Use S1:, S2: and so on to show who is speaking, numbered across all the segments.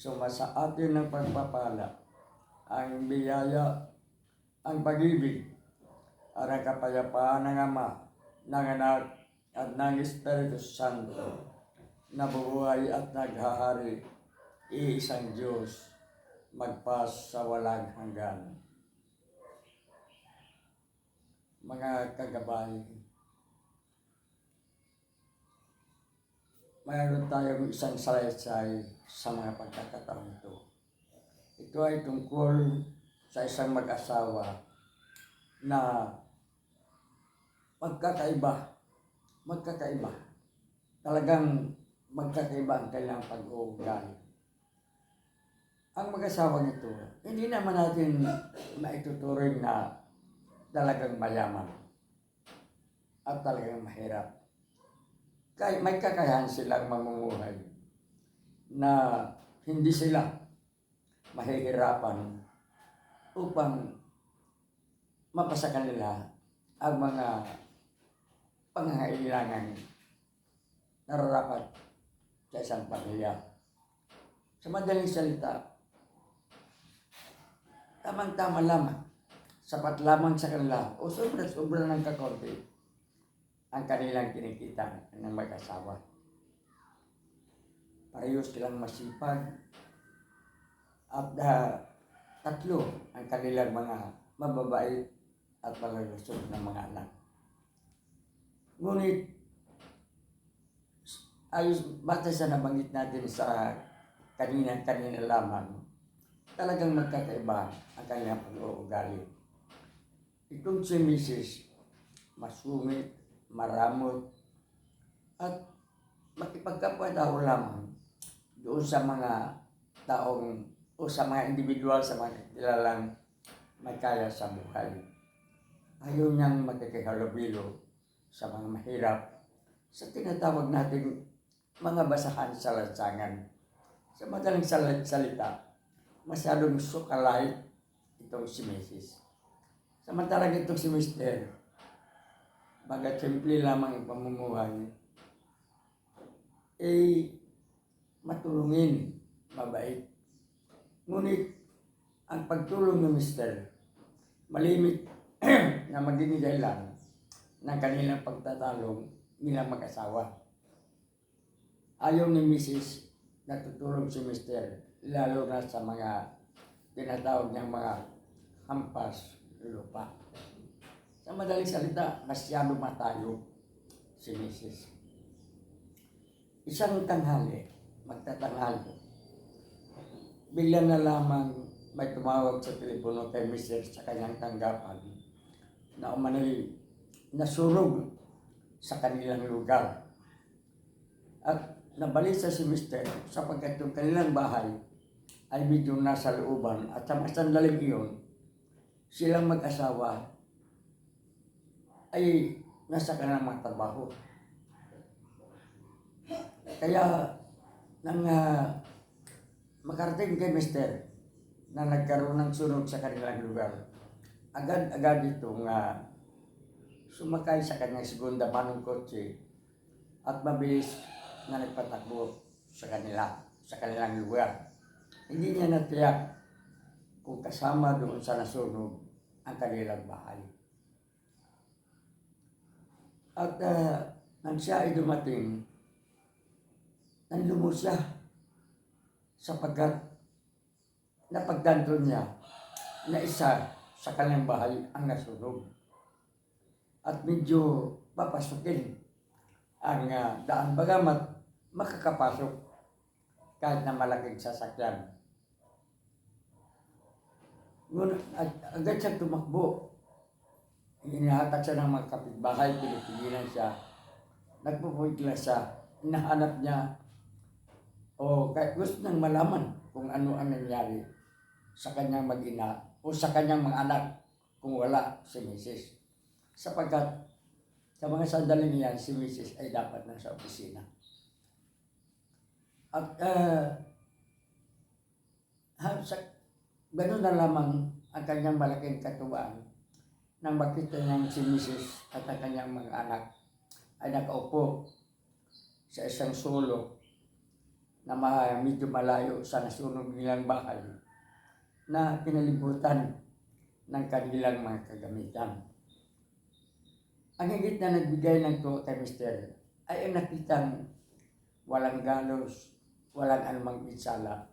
S1: Sumasa atin ng pagpapala, ang biyaya, ang pag-ibig, ang kapayapaan ng Ama, ng Anak, at ng Espiritu Santo, na buhay at naghahari, iisang Diyos, magpas sa walang hanggan. Mga kagabay, mayroon tayong isang salaysay sa mga pagkakataon ito. Ito ay tungkol sa isang mag-asawa na magkakaiba, magkakaiba. Talagang magkakaiba ang kailang pag-uugali. Ang mag-asawa nito, hindi naman natin maituturing na talagang mayaman at talagang mahirap kay may kakayahan silang mamumuhay na hindi sila mahihirapan upang mapasa kanila ang mga pangangailangan nararapat sa isang pamilya. Sa madaling salita, tamang-tama lamang, sapat lamang sa kanila o sobra-sobra ng kakonti ang kanilang kinikita ng mag-asawa. Parehos silang masipag at uh, tatlo ang kanilang mga mababait at malalusog na mga anak. Ngunit, ayos, basta sa nabanggit natin sa kanina-kanina lamang, talagang magkakaiba ang kanyang pag-uugali. Itong si Mrs. masungit, maramot, at makipagkapwa tao lamang doon sa mga taong o sa mga individual, sa mga kilalang may kaya sa buhay. Ayaw niyang magkikihalubilo sa mga mahirap sa tinatawag nating mga basahan sa lansangan. Sa madaling sal- salita, masyadong sukalay itong si Mrs. Samantalang itong si Mr. Bagat simple lamang ang pamumuhay, eh, matulungin, mabait. Ngunit, ang pagtulong ng Mr. malimit na maging dahilan ng kanilang pagtatalong nilang mag-asawa. Ayaw ni Mrs. na tutulong si Mr. lalo na sa mga tinatawag niyang mga hampas lupa. Sa madaling salita, masyado matayo si Mrs. Isang tanghali, magtatanghali, bigla na lamang may tumawag sa telepono kay Mr. sa kanyang tanggapan na umano'y nasurog sa kanilang lugar. At nabalisa si Mr. sapagkat yung kanilang bahay ay medyo nasa looban at sa masandaling iyon, silang mag-asawa ay nasa kanilang mga trabaho. Kaya nang uh, makarating kay Mister na nagkaroon ng sunog sa kanilang lugar, agad-agad itong uh, sumakay sa kanyang segunda manong kotse at mabilis na nagpatakbo sa kanila, sa kanilang lugar. Hindi niya natiyak kung kasama doon sa nasunog ang kanilang bahay. At uh, nang siya ay dumating, nanlumos siya sapagkat napagdanto niya na isa sa kanyang bahay ang nasunog. At medyo papasukin ang uh, daan bagamat makakapasok kahit na malaking sasakyan. Ngunit ag- agad siya tumakbo. Inihatak siya ng mga kapitbahay, pinipigilan siya. Nagpupunta siya. Hinahanap niya o kahit gusto niyang malaman kung ano ang nangyari sa kanyang mag-ina o sa kanyang mga anak kung wala si Mrs. Sapagkat sa mga sandaling yan, si Mrs. ay dapat nasa opisina. At uh, sa, ganun na lamang ang kanyang malaking katuwaan nang makita niyang si Mrs. at ang kanyang mga anak ay nakaupo sa isang sulok na medyo malayo sa nasunog nilang bahay na pinalibutan ng kanilang mga kagamitan. Ang higit na nagbigay ng tuwa kay Mr. ay ang nakitang walang galos, walang anumang pinsala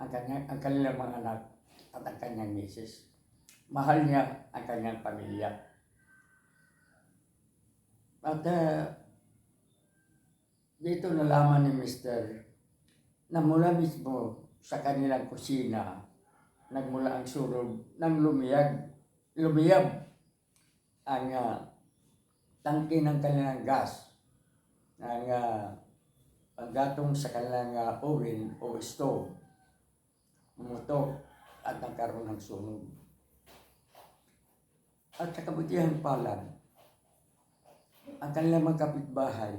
S1: ang, kanyang, ang kanilang mga anak at ang kanyang misis. Mahal niya ang kanyang pamilya. At uh, dito nalaman ni Mr. na mula mismo sa kanilang kusina, nagmula ang sunog ng lumiyag, lumiyab ang uh, tangke ng kanilang gas, ng uh, paggatong sa kanilang uh, oven o stove, umutok at nagkaroon ng sunog. At kabutihan pala, ang kanilang mga kapitbahay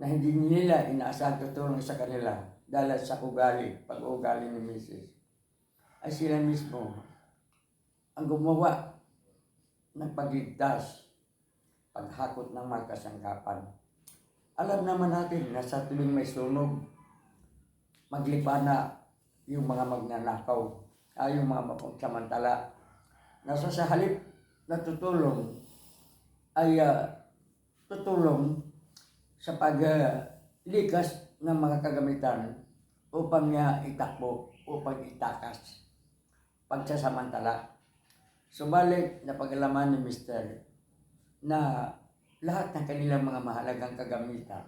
S1: na hindi nila inaasahan tutulong sa kanila dahil sa ugali, pag-ugali ni Mrs. ay sila mismo ang gumawa ng pagligtas, paghakot ng mga kasangkapan. Alam naman natin na sa tuwing may sunog, maglipa na yung mga magnanakaw, ay yung mga mapagsamantala. Nasa sa halip na tutulong ay uh, tutulong sa paglikas ng mga kagamitan upang niya itakbo, upang itakas, pagsasamantala. Subalit, napagalaman ni Mr. na lahat ng kanilang mga mahalagang kagamitan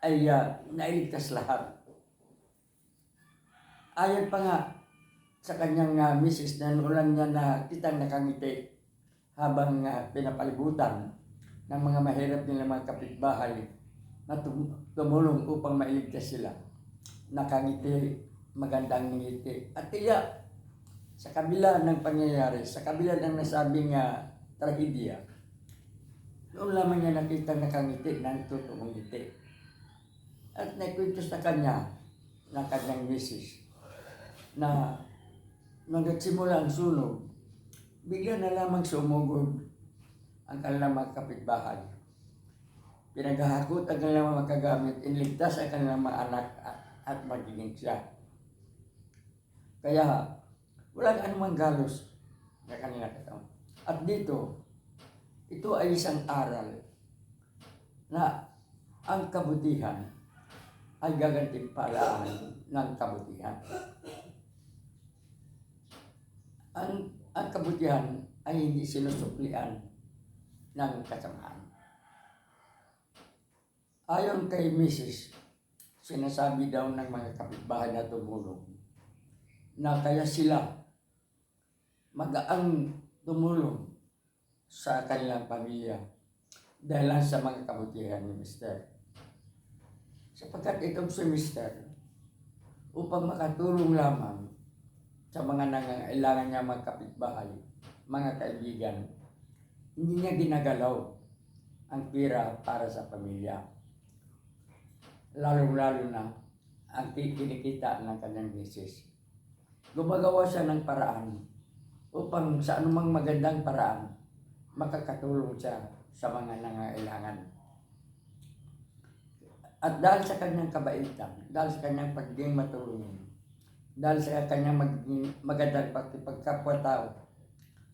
S1: ay uh, nailigtas lahat. Ayon pa nga sa kanyang uh, misis na nulan niya na kitang nakangiti habang uh, pinapalibutan ng mga mahirap nila mga kapitbahay na tum- tumulong upang mailigtas sila. Nakangiti, magandang ngiti. At tiyak, sa kabila ng pangyayari, sa kabila ng nasabing uh, trahedya, noon lamang niya nakita nakangiti ng totoong ngiti. At naikwento sa kanya ng kanyang misis na nagsimula ang sunog, bigla na lamang sumugod ang kanilang mga kapitbahay. Pinaghahakot ang kanilang mga kagamit, inligtas ang kanilang mga anak at, magiging siya. Kaya, wala anumang galos na kanila katawan. At dito, ito ay isang aral na ang kabutihan ay gagantimpalaan ng kabutihan. Ang, ang kabutihan ay hindi sinusuklian ng kasamaan. Ayon kay Mrs., sinasabi daw ng mga kapitbahay na tumulong na kaya sila magaang tumulong sa kanilang pamilya dahil lang sa mga kabutihan ni Mr. Sapagkat itong si Mr. upang makatulong lamang sa mga nangangailangan niya mga kapitbahay, mga kaibigan, hindi niya ginagalaw ang pira para sa pamilya. Lalo-lalo na ang kinikita ng kanyang misis. Gumagawa siya ng paraan upang sa anumang magandang paraan makakatulong siya sa mga nangailangan. At dahil sa kanyang kabaitan, dahil sa kanyang pagiging matulungin, dahil sa kanyang magiging magandang pagkapwa-tao,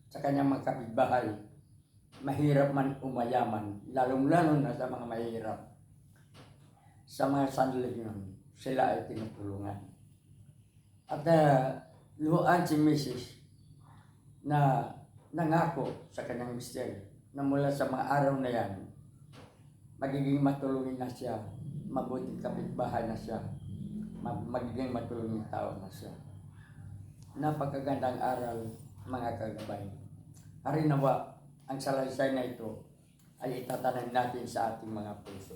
S1: sa kanyang mga kapitbahay, mahirap man umayaman, lalong-lalo na sa mga mahirap. Sa mga sandaling yun, sila ay tinutulungan. At uh, luhaan si Mrs. na nangako sa kanyang mister na mula sa mga araw na yan, magiging matulungin na siya, mabuting kapitbahay na siya, mag- magiging matulungin tao na siya. Napakagandang aral, mga kagabay. Harinawa, ang salaysay na ito ay itatanim natin sa ating mga puso.